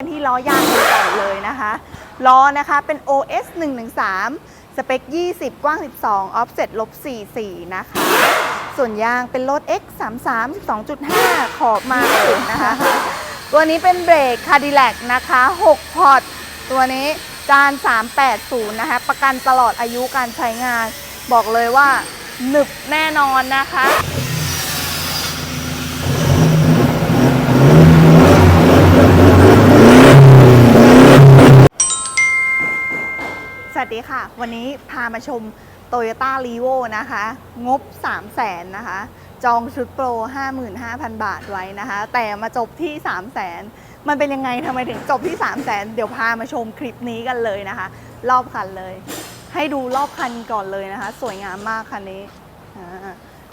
ที่ล้อยางกันก่อนเลยนะคะล้อนะคะเป็น OS 113 สเปค 20 กว้าง 12 offset ลบ44 นะคะ ส่วนยางเป็นรถ X 33 12.5 ขอบมาเลยนะคะ ตัวนี้เป็นเบรกคาดิแลกนะคะ 6 พอร์ต ตัวนี้จาน380 นะคะ ประกันตลอดอายุการใช้งาน บอกเลยว่าหนึบแน่นอนนะคะ วัสดีค่ะ วันนี้พามาชม Toyota r e v o นะคะ งบ 3 0 0แสนนะคะ จองชุดโปร 55,000 บาทไว้นะคะ แต่มาจบที่ 3 0 0แสนมันเป็นยังไงทำไมถึงจบที่ 3 0 0แสนเดี๋ยวพามาชมคลิปนี้กันเลยนะคะ รอบคันเลย ให้ดูรอบคันก่อนเลยนะคะ สวยงามมากคันนี้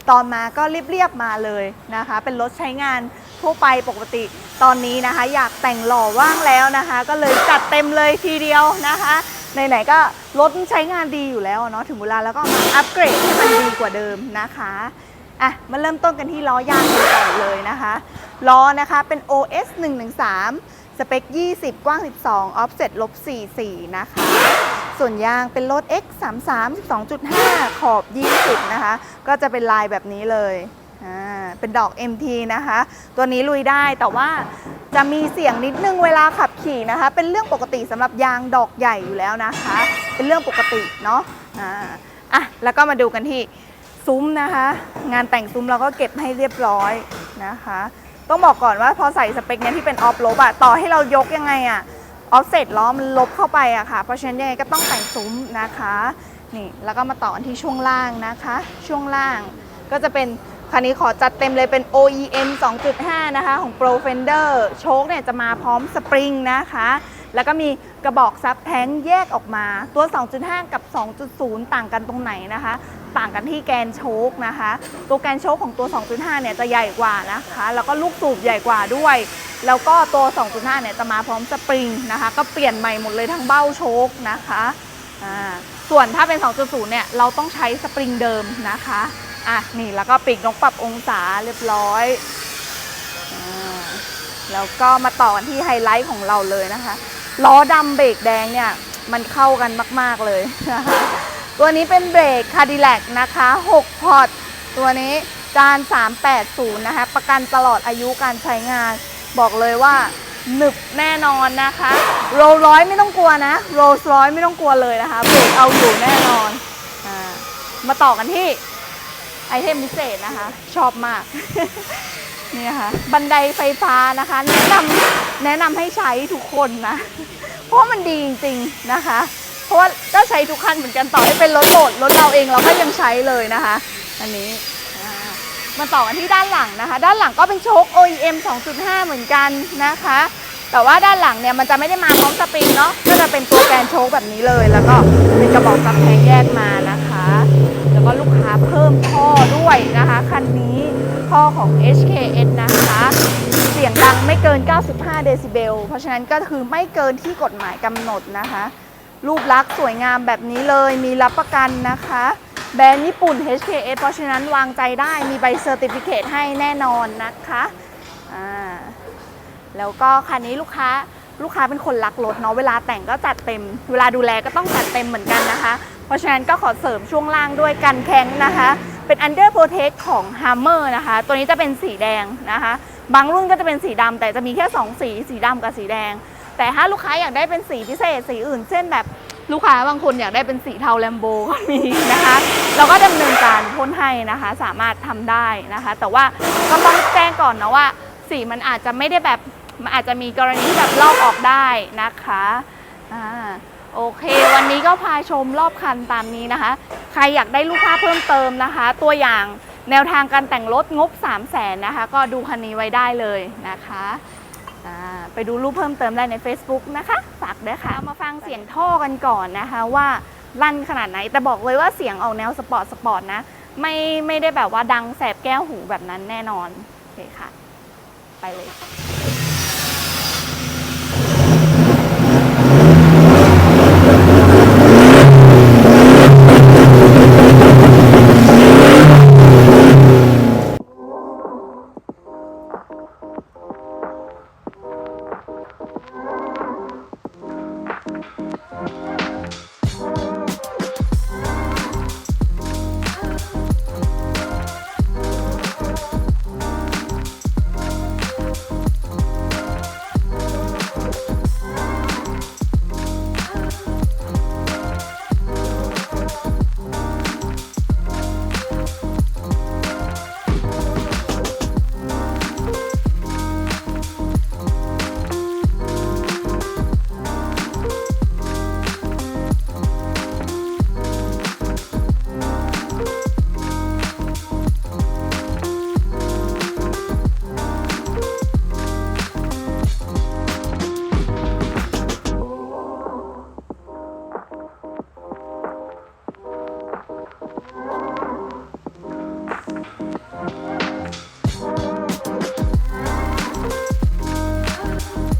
ตอนมาก็เรียบๆมาเลยนะคะ เป็นรถใช้งานทั่วไปปกติ ตอนนี้นะคะ อยากแต่งหล่อว่างแล้วนะคะ ก็เลยจัดเต็มเลยทีเดียวนะคะ ไหนๆก็รถใช้งานดีอยู่แล้วเนาะถึงเวลาแล้วก็มาอัปเกรดให้มันดีกว่าเดิมนะคะอะมาเริ่มต้นกันที่ล้อยางกันก่อนเลยนะคะล้อนะคะเป็น OS 113 สเปค 20 กว้าง 12 offset ลบ44 นะคะ ส่วนยางเป็นรถ X 33 12.5 ขอบ 20 นะคะ ก็จะเป็นลายแบบนี้เลย เป็นดอก MT นะคะ ตัวนี้ลุยได้แต่ว่าจะมีเสียงนิดนึงเวลาขับขี่นะคะ เป็นเรื่องปกติสำหรับยางดอกใหญ่อยู่แล้วนะคะ เป็นเรื่องปกติเนาะอ่าอะแล้วก็มาดูกันที่ซุ้มนะคะ งานแต่งซุ้มเราก็เก็บให้เรียบร้อยนะคะ ต้องบอกก่อนว่าพอใส่สเปคเนี้ยที่เป็นออฟลบอะต่อให้เรายกยังไงอะออฟเซตล้อมันลบเข้าไปอะค่ะ เพราะฉะนั้นยังไงก็ต้องแต่งซุ้มนะคะนี่แล้วก็มาต่อที่ช่วงล่างนะคะ ช่วงล่างก็จะเป็น คันนี้ขอจัดเต็มเลยเป็น OEM 2.5 นะคะ ของ Pro Fender โชคเนี่ยจะมาพร้อมสปริงนะคะ แล้วก็มีกระบอกซับแท้งแยกออกมา ตัว 2.5 กับ 2.0 ต่างกันตรงไหนนะคะ ต่างกันที่แกนโชคนะคะ ตัวแกนโชคของตัว 2.5 เนี่ยจะใหญ่กว่านะคะ แล้วก็ลูกสูบใหญ่กว่าด้วย แล้วก็ตัว 2.5 เนี่ยจะมาพร้อมสปริงนะคะ ก็เปลี่ยนใหม่หมดเลยทั้งเบ้าโชคนะคะ ส่วนถ้าเป็น 2.0 เนี่ยเราต้องใช้สปริงเดิมนะคะ อะนี่แล้วก็ปีกนกปรับองศาเรียบร้อยอแล้วก็มาต่อกันที่ไฮไลท์ของเราเลยนะคะ ล้อดำเบรกแดงเนี่ย มันเข้ากันมาก ๆ เลยนะคะตัวนี้เป็นเบรกคาดิแลกนะคะ 6 พอร์ต ตัวนี้จาน380 นะคะ ประกันตลอดอายุการใช้งาน บอกเลยว่าหนึบแน่นอนนะคะ โรลร้อยไม่ต้องกลัวนะ โรลร้อยไม่ต้องกลัวเลยนะคะ เบรกเอาอยู่แน่นอนอมาต่อกันที่ ไอเทมพิเศษนะคะ ชอบมาก นี่ค่ะ บันไดไฟฟ้านะคะ แนะนำแนะนำให้ใช้ทุกคนนะ เพราะมันดีจริงๆนะคะ เพราะว่าก็ใช้ทุกคันเหมือนกันต่อให้เป็นรถโบดรถเราเองเราก็ยังใช้เลยนะคะ อันนี้มาต่อกันที่ด้านหลังนะคะ ด้านหลังก็เป็นโชค OEM 2.5 เหมือนกันนะคะ แต่ว่าด้านหลังเนี่ยมันจะไม่ได้มาพร้อมสปริงเนาะก็จะเป็นตัวแกนโชคแบบนี้เลย แล้วก็เป็นกระบอกซับแทงแยกมานะคะ แล้วก็ลูก เพิ่มท่อด้วยนะคะคันนี้ท่อของ HKS นะคะ เสียงดังไม่เกิน 95 เดซิเบล เพราะฉะนั้นก็คือไม่เกินที่กฎหมายกำหนดนะคะ รูปลักษณ์สวยงามแบบนี้เลยมีรับประกันนะคะ แบรนด์ญี่ปุ่น HKS เพราะฉะนั้นวางใจได้มีใบเซอร์ติฟิเคตให้แน่นอนนะคะอ่าแล้วก็คันนี้ลูกค้าลูกค้าเป็นคนรักรถเนาะเวลาแต่งก็จัดเต็ม เวลาดูแลก็ต้องจัดเต็มเหมือนกันนะคะ เพราะฉะนั้นก็ขอเสริมช่วงล่างด้วยกันแข้งนะคะ เป็น Under Protect ของ Hammer นะคะ ตัวนี้จะเป็นสีแดงนะคะ บางรุ่นก็จะเป็นสีดำแต่จะมีแค่ 2 สี สีดำกับสีแดง แต่ถ้าลูกค้าอยากได้เป็นสีพิเศษ สีอื่น เช่นแบบลูกค้าบางคนอยากได้เป็นสีเทาแลมโบก็มีนะคะ เราก็ดำเนินการพ่นให้นะคะ สามารถทำได้นะคะ แต่ว่าก็ต้องแจ้งก่อนนะว่า สีมันอาจจะไม่ได้แบบมันอาจจะมีกรณีที่แบบลอกออกได้นะคะอ่า โอเค วันนี้ก็พาชมรอบคันตามนี้นะคะ ใครอยากได้รูปภาพเพิ่มเติมนะคะ ตัวอย่างแนวทางการแต่งรถงบ 3 0 0แสนนะคะ ก็ดูคันนี้ไว้ได้เลยนะคะไปดูรูปเพิ่มเติมได้ใน Facebook นะคะฝากด้วยค่ะามาฟังเสียงท่อกันก่อนนะคะว่าลั่นขนาดไหน แต่บอกเลยว่าเสียงออกแนวสปอร์ตสปอร์ตนะ ไม่ไม่ได้แบบว่าดังแสบแก้วหูแบบนั้นแน่นอน โอเคค่ะ ไปเลย